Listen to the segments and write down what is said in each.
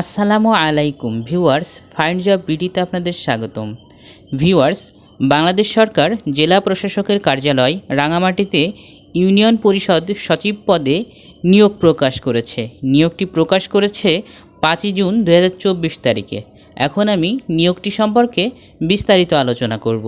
আসসালামু আলাইকুম viewers find job বিডিতে আপনাদের স্বাগতম। ভিউয়ার্স, বাংলাদেশ সরকার জেলা প্রশাসকের কার্যালয় রাঙামাটিতে ইউনিয়ন পরিষদ সচিব পদে নিয়োগ প্রকাশ করেছে। নিয়োগটি প্রকাশ করেছে পাঁচই জুন দু হাজার চব্বিশ তারিখে। এখন আমি নিয়োগটি সম্পর্কে বিস্তারিত আলোচনা করব।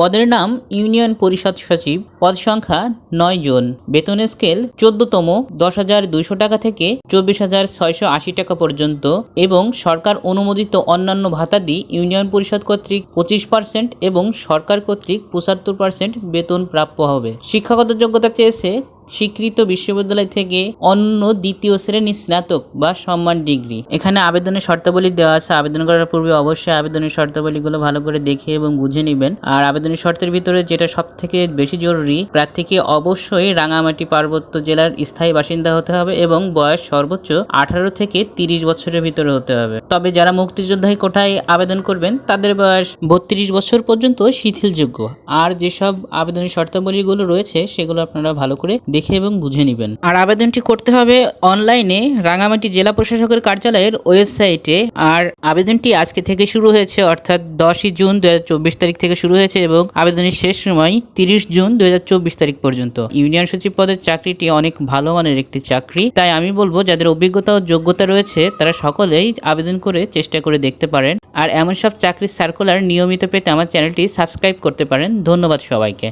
পদের নাম ইউনিয়ন পরিষদ সচিব। পদ সংখ্যা নয় জন। বেতনের স্কেল চোদ্দতম। দশ হাজার দুইশো টাকা থেকে চব্বিশ হাজার ছয়শো আশি টাকা পর্যন্ত এবং সরকার অনুমোদিত অন্যান্য ভাতাদি ইউনিয়ন পরিষদ কর্তৃক পঁচিশ পার্সেন্ট এবং সরকার কর্তৃক পঁচাত্তর পার্সেন্ট বেতন প্রাপ্য হবে। শিক্ষাগত যোগ্যতা চেয়েছে স্বীকৃত বিশ্ববিদ্যালয় থেকে অন্য দ্বিতীয় শ্রেণি স্নাতক বা সম্মান ডিগ্রি। এখানে আবেদনের শর্তাবলী দেওয়া আছে। আবেদন করার পূর্বে অবশ্যই আবেদনের শর্তাবলীগুলো ভালো করে দেখে এবং বুঝে নেবেন। আর আবেদনের শর্তের ভিতরে যেটা সব থেকে বেশি জরুরি, প্রার্থীকে অবশ্যই রাঙামাটি পার্বত্য জেলার স্থায়ী বাসিন্দা হতে হবে এবং বয়স সর্বোচ্চ আঠারো থেকে তিরিশ বছরের ভিতরে হতে হবে। তবে যারা মুক্তিযোদ্ধায় কোঠায় আবেদন করবেন, তাদের বয়স বত্রিশ বছর পর্যন্ত শিথিলযোগ্য। আর যেসব আবেদনের শর্তাবলীগুলো রয়েছে, সেগুলো আপনারা ভালো করে দেখে এবং বুঝে নেবেন। আর আবেদনটি করতে হবে অনলাইনে রাঙামাটি জেলা প্রশাসকের কার্যালয়ের ওয়েবসাইটে। আর আবেদনটি আজকে থেকে শুরু হয়েছে, অর্থাৎ দশই জুন দু হাজার চব্বিশ তারিখ থেকে শুরু হয়েছে এবং আবেদনের শেষ সময় তিরিশ জুন দুই হাজার চব্বিশ তারিখ পর্যন্ত। ইউনিয়ন সচিব পদের চাকরিটি অনেক ভালো মানের একটি চাকরি। তাই আমি বলব, যাদের অভিজ্ঞতা ও যোগ্যতা রয়েছে, তারা সকলেই আবেদন করে চেষ্টা করে দেখতে পারেন। আর এমন সব চাকরির সার্কুলার নিয়মিত পেতে আমার চ্যানেলটি সাবস্ক্রাইব করতে পারেন। ধন্যবাদ সবাইকে।